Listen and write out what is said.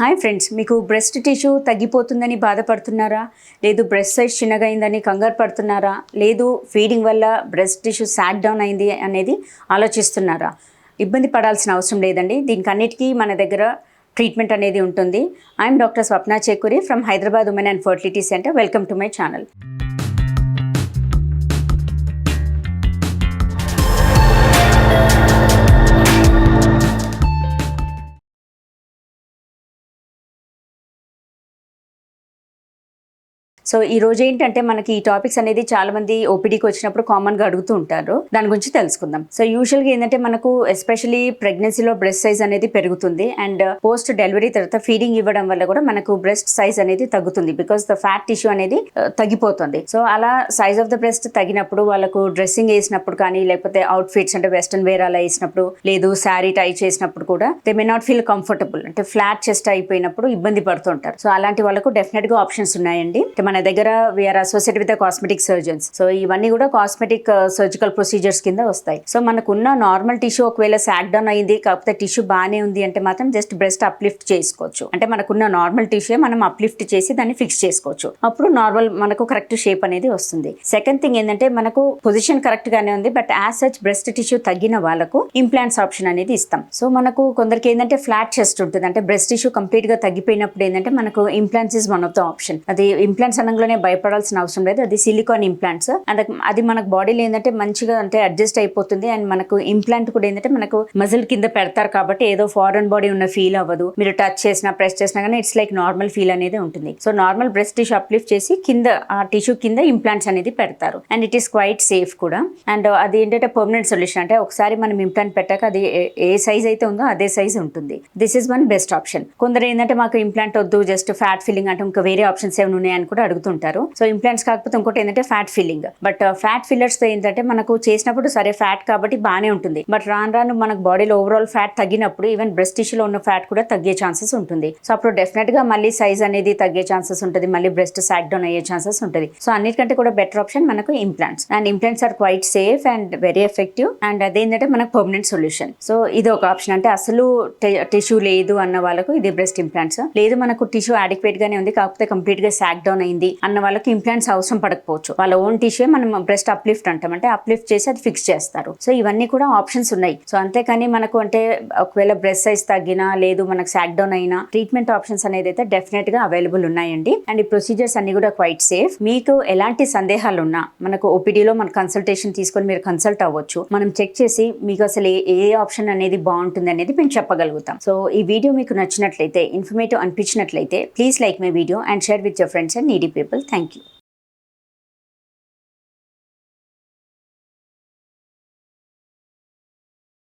Hi friends మీకు breast tissue తగ్గిపోతుందని బాధపడుతున్నారా? లేదు బ్రెస్ట్ సైజ్ చిన్నగైందని కంగారు పడుతున్నారా? లేదు ఫీడింగ్ వల్ల బ్రెస్ట్ టిష్యూ సాక్ డౌన్ అయింది అనేది ఆలోచిస్తున్నారా? ఇబ్బంది పడాల్సిన అవసరం లేదండి. దీనికి అన్నిటికీ మన దగ్గర ట్రీట్మెంట్ అనేది ఉంటుంది. I'm doctor Swapna Chekuri from Hyderabad women and fertility centre welcome to my channel so ఈ రోజు ఏంటంటే మనకి ఈ టాపిక్స్ అనేది చాలా మంది ఓపీడీకి వచ్చినప్పుడు కామన్గా అడుగుతూ ఉంటారు. దాని గురించి తెలుసుకుందాం. సో యూజువల్గా ఏంటంటే మనకు ఎస్పెషలీ ప్రెగ్నెన్సీలో బ్రెస్ట్ సైజ్ అనేది పెరుగుతుంది. అండ్ పోస్ట్ డెలివరీ తర్వాత ఫీడింగ్ ఇవ్వడం వల్ల కూడా మనకు బ్రెస్ట్ సైజ్ అనేది తగ్గుతుంది బికాస్ ద ఫ్యాట్ టిష్యూ అనేది తగ్గిపోతుంది. సో అలా సైజ్ ఆఫ్ ద బ్రెస్ట్ తగినప్పుడు వాళ్ళకు డ్రెస్సింగ్ వేసినప్పుడు కానీ లేకపోతే అవుట్ ఫిట్స్ అంటే వెస్టర్న్ వేర్ అలా వేసినప్పుడు లేదు శారీ టై చేసినప్పుడు కూడా they may not feel comfortable అంటే ఫ్లాట్ చెస్ట్ అయిపోయినప్పుడు ఇబ్బంది పడుతుంటారు సో అలాంటి వాళ్ళకు డెఫినెట్గా ఆప్షన్స్ ఉన్నాయండి. మన దగ్గర we're associate with cosmetic surgeons so ఇవన్నీ కూడా కాస్మెటిక్ సర్జికల్ ప్రొసీజర్స్ కింద వస్తాయి. సో మనకున్న నార్మల్ టిష్యూ ఒకవేళ సాక్ డౌన్ అయింది కాకపోతే టిష్యూ బాగానే ఉంది అంటే మాత్రం జస్ట్ బ్రెస్ట్ అప్లిఫ్ట్ చేసుకోవచ్చు. అంటే మనకున్న నార్మల్ టిష్యూ మనం అప్లిఫ్ట్ చేసి దాన్ని ఫిక్స్ చేసుకోవచ్చు. అప్పుడు నార్మల్ మనకు కరెక్ట్ షేప్ అనేది వస్తుంది. సెకండ్ థింగ్ ఏంటంటే మనకు పొజిషన్ కరెక్ట్ గానే ఉంది but as such breast tissue తగ్గిన వాళ్ళకు ఇంప్లాంట్స్ ఆప్షన్ అనేది ఇస్తాం. సో మనకు కొందరికి ఏంటంటే ఫ్లాట్ చెస్ట్ ఉంటుంది. అంటే బ్రెస్ట్ టిష్యూ కంప్లీట్గా తగ్గిపోయినప్పుడు ఏంటంటే మనకు implants is one of the option అది ఇంప్లాంట్స్ అనగానే భయపడాల్సిన అవసరం లేదు. అది సిలికాన్ ఇంప్లాంట్స్ అండ్ అది మనకు బాడీలో ఏంటంటే మంచిగా అంటే అడ్జస్ట్ అయిపోతుంది. అండ్ మనకు ఇంప్లాంట్ కూడా ఏంటంటే మనకు మజిల్ కింద పెడతారు కాబట్టి ఏదో ఫారెన్ బాడీ ఉన్న ఫీల్ అవ్వదు. మీరు టచ్ చేసినా ప్రెస్ చేసినా కానీ ఇట్స్ లైక్ నార్మల్ ఫీల్ అనేది ఉంటుంది. So normal breast tissue uplift చేసి కింద ఆ టిష్యూ కింద ఇంప్లాంట్స్ అనేది పెడతారు. And it is quite safe కూడా. అండ్ అది ఏంటంటే పర్మనెంట్ సొల్యూషన్. అంటే ఒకసారి మనం ఇంప్లాంట్ పెట్టాక అది ఏ- ఏ సైజ్ అయితే ఉందో అదే సైజ్ ఉంటుంది. This is one best option. కొందరు ఏంటంటే మాకు ఇంప్లాంట్ వద్దు జస్ట్ ఫ్యాట్ ఫిల్లింగ్ అంటే ఇంకా వేరే ఆప్షన్స్ ఏమైనా ఉన్నాయని కూడా అడుగుతుంటారు. సో ఇంప్లాంట్స్ కాకపోతే ఇంకోటి ఏంటంటే ఫ్యాట్ ఫిల్లింగ్ బట్ ఫ్యాట్ ఫిల్లర్స్తో ఏంటంటే మనకు చేసినప్పుడు సరే ఫ్యాట్ కాబట్టి బాగానే ఉంటుంది. బట్ రాను రాను మనకు బాడీలో ఓవరాల్ ఫ్యాట్ తగ్గినప్పుడు ఈవెన్ బ్రెస్ట్ టిష్యూలో ఉన్న ఫ్యాట్ కూడా తగ్గే ఛాన్సెస్ ఉంటుంది. సో అప్పుడు డెఫినెట్గా మళ్ళీ సైజ్ అనేది తగ్గే ఛాన్సెస్ ఉంటుంది. మళ్ళీ బ్రెస్ట్ సాక్ డౌన్ అయ్యే ఛాన్సెస్ ఉంటుంది. సో అన్నిటికంటే కూడా బెటర్ ఆప్షన్ మనకు implants and implants are quite safe and very effective and అదేంటంటే మనకు పర్మనెంట్ సొల్యూషన్ సో ఇది ఒక ఆప్షన్ అంటే అసలు టిష్యూ లేదు అన్న వాళ్ళకు ఇది బ్రెస్ట్ ఇంప్లాంట్స్ లేదు మనకు టిష్యూ అడిక్వేట్ గానే ఉంది. కాకపోతే కంప్లీట్గా సాక్ డౌన్ అయింది అన్న వాళ్ళకి ఇంప్లాంట్స్ అవసరం పడకపోవచ్చు. వాళ్ళ ఓన్ టిష్యూ మనం బ్రెస్ట్ అప్లిఫ్ట్ అంటాం. అంటే అప్లిఫ్ట్ చేసి అది ఫిక్స్ చేస్తారు. సో ఇవన్నీ కూడా ఆప్షన్స్ ఉన్నాయి. సో అంతేకాని మనకు అంటే ఒకవేళ బ్రెస్ట్ సైజ్ తగ్గినా లేదు మనకు శాక్ డౌన్ అయినా ట్రీట్మెంట్ ఆప్షన్స్ అనేది అయితే డెఫినెట్గా అవైలబుల్ ఉన్నాయండి. అండ్ ఈ ప్రొసీజర్స్ అన్ని కూడా క్వైట్ సేఫ్ మీకు ఎలాంటి సందేహాలు ఉన్నా మనకు ఓపీడీలో మన కన్సల్టేషన్ తీసుకొని మీరు కన్సల్ట్ అవ్వచ్చు. మనం చెక్ చేసి మీకు అసలు ఏ- ఏ ఆప్షన్ అనేది బాగుంటుంది అనేది మేము చెప్పగలుగుతాం. సో ఈ వీడియో మీకు నచ్చినట్లయితే informative అనిపించినట్లయితే please like my video and share with your friends and needy meet people. Thank you.